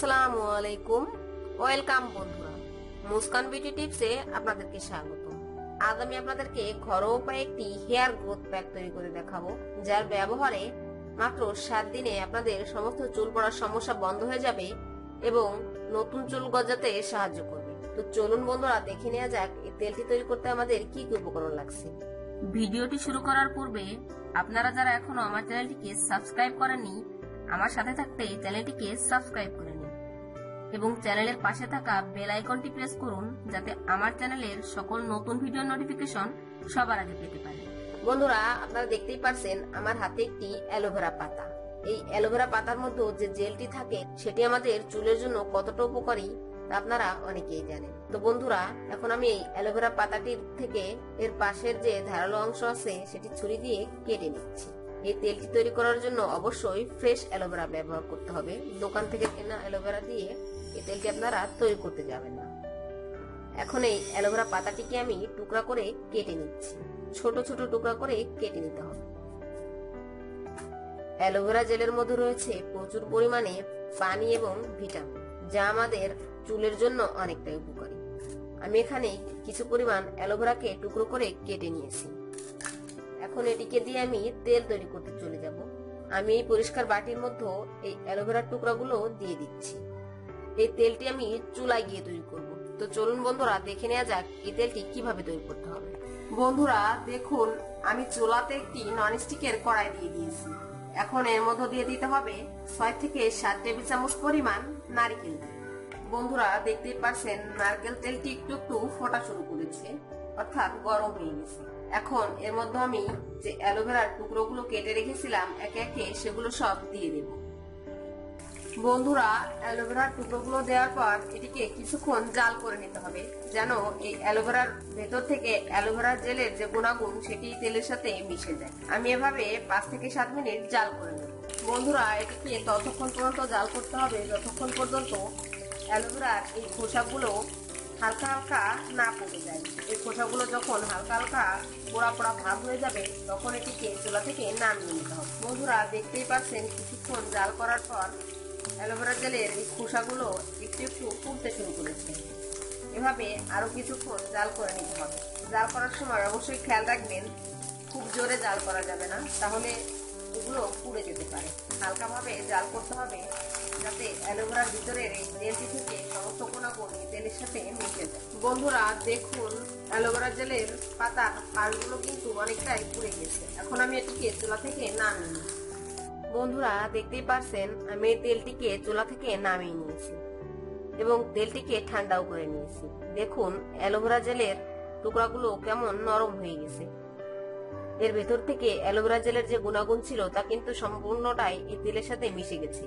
আসসালামু আলাইকুম। ওয়েলকাম বন্ধুরা। মুস্কান বিউটি টিপসে আপনাদেরকে স্বাগত। আজ আমি আপনাদেরকে ঘরোয়া উপায়ে একটি হেয়ার গ্রোথ প্যাক তৈরি করে দেখাবো, যার ব্যবহারে মাত্র সাত দিনে আপনাদের সমস্ত চুল পড়ার সমস্যা বন্ধ হয়ে যাবে এবং নতুন চুল গজাতে সাহায্য করবে। তো চলুন বন্ধুরা, দেখে নেওয়া যাক এই তেলটি তৈরি করতে আমাদের কি কি উপকরণ লাগছে। ভিডিওটি শুরু করার পূর্বে আপনারা যারা এখনও আমার চ্যানেলটিকে সাবস্ক্রাইব করেননি, আমার সাথে থাকতে চ্যানেলটিকে সাবস্ক্রাইব করে এবং চ্যানেলের পাশে থাকা বেল আইকনটি প্রেস করুন যাতে আমার চ্যানেলের সকল নতুন ভিডিও নোটিফিকেশন সবার আগে পেতে পারেন বন্ধুরা, আপনারা দেখতেই পারছেন আমার হাতে একটি অ্যালোভেরা পাতা। এই অ্যালোভেরা পাতার মধ্যে যে জেলটি থাকে, সেটি আমাদের চুলের জন্য কতটা উপকারী তা আপনারা অনেকেই জানেন। তো বন্ধুরা, এখন আমি এই অ্যালোভেরা পাতাটির থেকে এর পাশের যে ধারালো অংশ আছে, সেটি ছুরি দিয়ে কেটে নিচ্ছি। এই তেলটি তৈরি করার জন্য অবশ্যই ফ্রেশ অ্যালোভেরা ব্যবহার করতে হবে। দোকান থেকে কেনা অ্যালোভেরা দিয়ে এই তেলটি আপনারা তৈরি করতে যাবেন না। এখন এই অ্যালোভেরা পাতাটিকে আমি টুকরা করে কেটে নিচ্ছি। ছোট ছোট টুকরা করে কেটে নিতে হবে। অ্যালোভেরা জেলের মধ্যে রয়েছে প্রচুর পরিমাণে পানি এবং ভিটামিন, যা আমাদের চুলের জন্য অনেকটাই উপকারী। আমি এখানে কিছু পরিমাণ অ্যালোভেরাকে টুকরো করে কেটে নিয়েছি। এখন এটিকে দিয়ে আমি তেল তৈরি করতে চলে যাব। আমি এই পরিষ্কার বাটির মধ্যে এই অ্যালোভেরার টুকরাগুলো দিয়ে দিচ্ছি। এই তেলটি আমি চুলায় গিয়ে তৈরি করব। তো চলুন বন্ধুরা, দেখে নেওয়া যাক এই তেলটি কীভাবে তৈরি করতে হবে। বন্ধুরা, দেখুন, আমি চুলাতে একটি ননস্টিকের কড়াই দিয়ে দিয়েছি। এখন এর মধ্যে দিয়ে দিতে হবে ছয় থেকে সাত টেবিল চামচ পরিমাণ নারিকেল তেল। বন্ধুরা, দেখতেই পারছেন নারকেল তেলটি একটু একটু ফোটা শুরু করেছে, অর্থাৎ গরম হয়ে গেছে। এখন এর মধ্যে আমি যে অ্যালোভেরার টুকরোগুলো কেটে রেখেছিলাম, একে একে সেগুলো সব দিয়ে দেব। বন্ধুরা অ্যালোভেরার টুকরোগুলো দেওয়ার পর এটিকে কিছুক্ষণ জাল করে নিতে হবে, যেন এই অ্যালোভেরার ভেতর থেকে অ্যালোভেরার জেলের যে গুণাগুণ, সেটি তেলের সাথে মিশে যায়। আমি এভাবে পাঁচ থেকে সাত মিনিট জাল করে নেব। বন্ধুরা, এটিকে ততক্ষণ পর্যন্ত জাল করতে হবে, যতক্ষণ পর্যন্ত অ্যালোভেরার এই খোসাগুলো হালকা হালকা না পড়ে যায়। এই খোসাগুলো যখন হালকা হালকা পোড়া পোড়া ভাব হয়ে যাবে, তখন এটিকে চুলা থেকে নামিয়ে নিতে হবে। বন্ধুরা, দেখতেই পাচ্ছেন, কিছুক্ষণ জাল করার পর অ্যালোভেরা জেলের এই খোসাগুলো একটু একটু পুড়তে শুরু করেছে। এভাবে আরও কিছুক্ষণ জাল করে নিতে হবে। জাল করার সময় অবশ্যই খেয়াল রাখবেন, খুব জোরে জাল করা যাবে না, তাহলে এগুলো পুড়ে যেতে পারে। হালকাভাবে জাল করতে হবে, যাতে অ্যালোভেরার ভিতরের এই তেলটি থেকে সমস্ত এই তেলের সাথে মিশে যায়। বন্ধুরা, দেখুন, অ্যালোভেরা জেলের পাতা পালগুলো কিন্তু অনেকটাই পুড়ে গেছে। এখন আমি এটিকে চুলা থেকে নামিয়ে নিই। বন্ধুরা দেখতেই পারছেন, আমি তেলটিকে চুলা থেকে নামিয়ে নিয়েছি এবং তেলটিকে ঠান্ডাও করে নিয়েছি। দেখুন, অ্যালোভেরা জেলের টুকরাগুলো কেমন নরম হয়ে গেছে। এর ভেতর থেকে অ্যালোভেরা জেলের যে গুণাগুণ ছিল তা কিন্তু সম্পূর্ণটাই এই তেলের সাথে মিশে গেছে।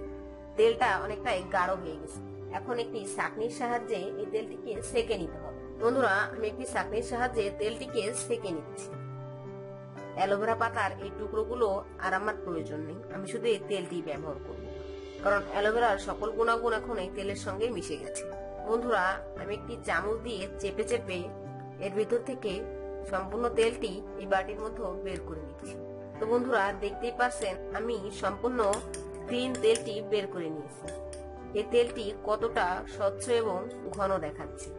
তেলটা অনেকটাই গাঢ় হয়ে গেছে। এখন একটি চাকনির সাহায্যে এই তেলটিকে সেকে নিতে হবে। বন্ধুরা, আমি একটি চাকনির সাহায্যে তেলটিকে সেকে নিচ্ছি। অ্যালোভেরা পাতার এই টুকরোগুলো আর আমার প্রয়োজন নেই। আমি শুধু এই তেলটি ব্যবহার করব। কারণ অ্যালোভেরার সকল গুণাগুণ এখন এই তেলের সঙ্গে মিশে গেছে। বন্ধুরা, আমি একটি চামচ দিয়ে চেপে চেপে এর ভিতর থেকে সম্পূর্ণ তেলটি এই বাটির মধ্যে বের করে নিচ্ছি। তো বন্ধুরা, দেখতেই পাচ্ছেন, আমি সম্পূর্ণ গ্রিন তেলটি বের করে নিয়েছি। এই তেলটি কতটা স্বচ্ছ এবং ঘন দেখাচ্ছে।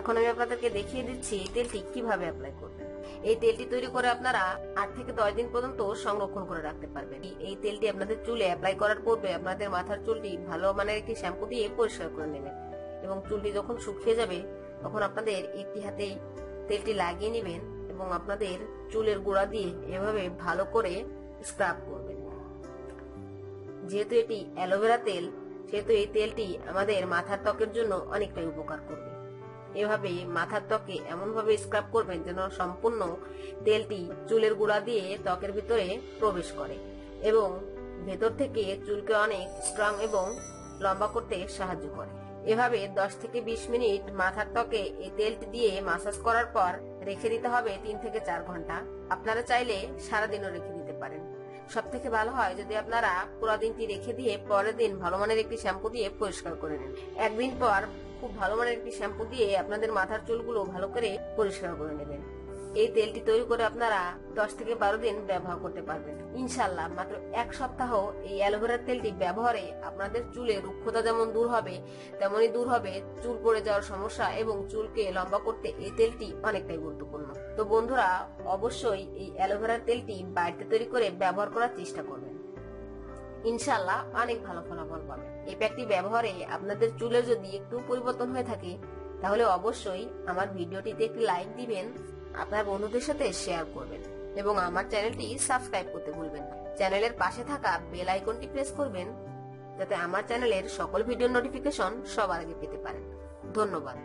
এখন আমি আপনাদেরকে দেখিয়ে দিচ্ছি এই তেলটি কীভাবে অ্যাপ্লাই করবেন। এই তেলটি তৈরি করে আপনারা আট থেকে দশ দিন পর্যন্ত সংরক্ষণ করে রাখতে পারবেন। এই তেলটি আপনাদের চুলে অ্যাপ্লাই করার পূর্বে আপনাদের মাথার চুলটি ভালো মানের একটি শ্যাম্পু দিয়ে পরিষ্কার করে নেবেন এবং চুলটি যখন শুকিয়ে যাবে, তখন আপনাদের একটি হাতেই তেলটি লাগিয়ে নেবেন এবং আপনাদের চুলের গোড়া দিয়ে এভাবে ভালো করে স্ক্রাব করবেন। যেহেতু এটি অ্যালোভেরা তেল, সেহেতু এই তেলটি আমাদের মাথার ত্বকের জন্য অনেকটাই উপকার করবে। এভাবে মাথার ত্বকে এমন ভাবে স্ক্রাব করবেন যেন সম্পূর্ণ তেলটি চুলের গুঁড়া দিয়ে ত্বকের ভিতরে প্রবেশ করে এবং ভেতর থেকে চুলকে অনেক স্ট্রং এবং লম্বা করতে সাহায্য করে। এভাবে 10 থেকে 20 মিনিট মাথার ত্বকে এই তেলটি দিয়ে মাসাজ করার পর রেখে দিতে হবে তিন থেকে চার ঘণ্টা। আপনারা চাইলে সারাদিনও রেখে দিতে পারেন। সব থেকে ভালো হয় যদি আপনারা পুরো দিনটি রেখে দিয়ে পরের দিন ভালো মানের একটি শ্যাম্পু দিয়ে পরিষ্কার করে নেন। একদিন পর খুব ভালো মানের একটি শ্যাম্পু দিয়ে আপনাদের মাথার চুলগুলো ভালো করে পরিষ্কার করে নেবেন। এই তেলটি তৈরি করে আপনারা দশ থেকে বারো দিন ব্যবহার করতে পারবেন। ইনশাল্লাহ মাত্র এক সপ্তাহ এই অ্যালোভেরার তেলটি ব্যবহারে আপনাদের চুলে রুক্ষতা যেমন দূর হবে, তেমনই দূর হবে চুল পড়ে যাওয়ার সমস্যা এবং চুলকে লম্বা করতে এই তেলটি অনেকটাই গুরুত্বপূর্ণ। তো বন্ধুরা, অবশ্যই এই অ্যালোভেরার তেলটি বাড়িতে তৈরি করে ব্যবহার করার চেষ্টা করবেন। ইনশাল্লাহ অনেক ভালো ফলাফল পাবেন এই প্যাকটি ব্যবহারে আপনাদের চুলের যদি একটু পরিবর্তন হয়ে থাকে, তাহলে অবশ্যই আমার ভিডিওটিতে একটি লাইক দিবেন, আপনার বন্ধুদের সাথে শেয়ার করবেন এবং আমার চ্যানেলটি সাবস্ক্রাইব করতে ভুলবেন না। চ্যানেলের পাশে থাকা বেল আইকনটি প্রেস করবেন, যাতে আমার চ্যানেলের সকল ভিডিও নোটিফিকেশন সবার আগে পেতে পারেন। ধন্যবাদ।